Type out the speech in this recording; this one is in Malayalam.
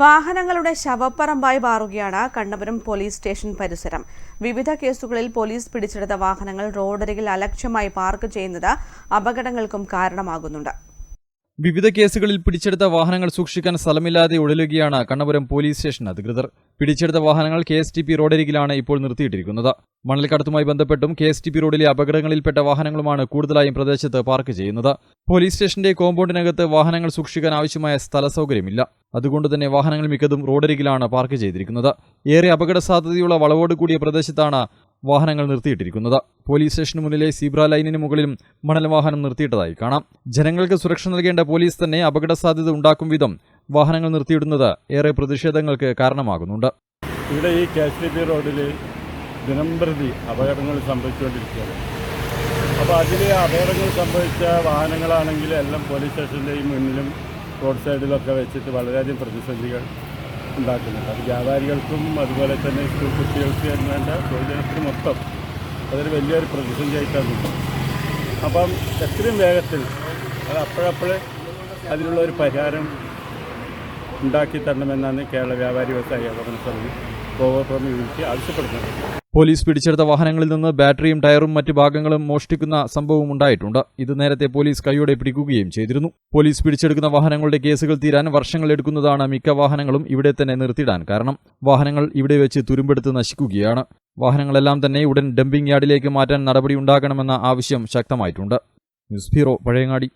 വാഹനങ്ങളുടെ ശവപ്പറമ്പായി മാറുകയാണ് കണ്ണപുരം പോലീസ് സ്റ്റേഷൻ പരിസരം. വിവിധ കേസുകളിൽ പോലീസ് പിടിച്ചെടുത്ത വാഹനങ്ങൾ റോഡരികിൽ അലക്ഷ്യമായി പാർക്ക് ചെയ്യുന്നത് അപകടങ്ങൾക്കും കാരണമാകുന്നുണ്ട്. വിവിധ കേസുകളിൽ പിടിച്ചെടുത്ത വാഹനങ്ങൾ സൂക്ഷിക്കാൻ സ്ഥലമില്ലാതെ ഉഴലുകയാണ് കണ്ണപുരം പോലീസ് സ്റ്റേഷൻ അധികൃതർ. പിടിച്ചെടുത്ത വാഹനങ്ങൾ കെ എസ് ടി പി റോഡരികിലാണ് ഇപ്പോൾ നിർത്തിയിട്ടിരിക്കുന്നത്. മണൽക്കടത്തുമായി ബന്ധപ്പെട്ടും കെ എസ് ടി പി റോഡിലെ അപകടങ്ങളിൽപ്പെട്ട വാഹനങ്ങളുമാണ് കൂടുതലായും പ്രദേശത്ത് പാർക്ക് ചെയ്യുന്നത്. പോലീസ് സ്റ്റേഷന്റെ കോമ്പൗണ്ടിനകത്ത് വാഹനങ്ങൾ സൂക്ഷിക്കാൻ ആവശ്യമായ സ്ഥല സൗകര്യമില്ല അതുകൊണ്ട് തന്നെ വാഹനങ്ങൾ മിക്കതും റോഡരികിലാണ് പാർക്ക് ചെയ്തിരിക്കുന്നത്. ഏറെ അപകട സാധ്യതയുള്ള വളവോട് കൂടിയ പ്രദേശത്താണ് വാഹനങ്ങൾ നിർത്തിയിട്ടിരിക്കുന്നത്. പോലീസ് സ്റ്റേഷന് മുന്നിലെ സീബ്ര ലൈനിന് മുകളിലും മണൽ വാഹനം നിർത്തിയിട്ടതായി കാണാം. ജനങ്ങൾക്ക് സുരക്ഷ നൽകേണ്ട പോലീസ് തന്നെ അപകട സാധ്യത ഉണ്ടാക്കും വിധം വാഹനങ്ങൾ നിർത്തിയിടുന്നത് ഏറെ പ്രതിഷേധങ്ങൾക്ക് കാരണമാകുന്നുണ്ട്. ഇവിടെ ഈ കെ എസ് ടി പി റോഡിൽ ദിനംപ്രതി അപകടങ്ങൾ സംഭവിച്ചുകൊണ്ടിരിക്കുകയാണ്. അപ്പോൾ അതിൽ അപകടങ്ങൾ സംഭവിച്ച വാഹനങ്ങളാണെങ്കിൽ എല്ലാം പോലീസ് സ്റ്റേഷന്റെയും മുന്നിലും റോഡ് സൈഡിലൊക്കെ വെച്ചിട്ട് വളരെയധികം പ്രതിസന്ധികൾ ഉണ്ടാക്കുന്നുണ്ട്. അത് വ്യാപാരികൾക്കും അതുപോലെ തന്നെ സ്കൂൾ കുട്ടികൾക്ക് വേണ്ട തൊഴിലാളികൾക്ക് മൊത്തം അതൊരു വലിയൊരു പ്രതിസന്ധിയായിട്ടാണ് അപ്പം എത്രയും വേഗത്തിൽ അത് അപ്പോഴപ്പോഴേ അതിനുള്ള ഒരു പരിഹാരം ഉണ്ടാക്കി തരണമെന്നാണ് കേരള വ്യാപാരി വ്യവസായ ഏകോപന പോലീസ് പിടിച്ചെടുത്ത വാഹനങ്ങളിൽ നിന്ന് ബാറ്ററിയും ടയറും മറ്റു ഭാഗങ്ങളും മോഷ്ടിക്കുന്ന സംഭവം ഉണ്ടായിട്ടുണ്ട്. ഇത് നേരത്തെ പോലീസ് കൈയോടെ പിടിക്കുകയും ചെയ്തിരുന്നു. പോലീസ് പിടിച്ചെടുക്കുന്ന വാഹനങ്ങളുടെ കേസുകൾ തീരാൻ വർഷങ്ങൾ എടുക്കുന്നതാണ് മിക്ക വാഹനങ്ങളും ഇവിടെ തന്നെ നിർത്തിയിടാൻ കാരണം. വാഹനങ്ങൾ ഇവിടെ വെച്ച് തുരുമ്പെടുത്ത് നശിക്കുകയാണ്. വാഹനങ്ങളെല്ലാം തന്നെ ഉടൻ ഡംപിംഗ് യാർഡിലേക്ക് മാറ്റാൻ നടപടി ഉണ്ടാകണമെന്ന ആവശ്യം ശക്തമായിട്ടുണ്ട്. News bureau Pazhayangadi.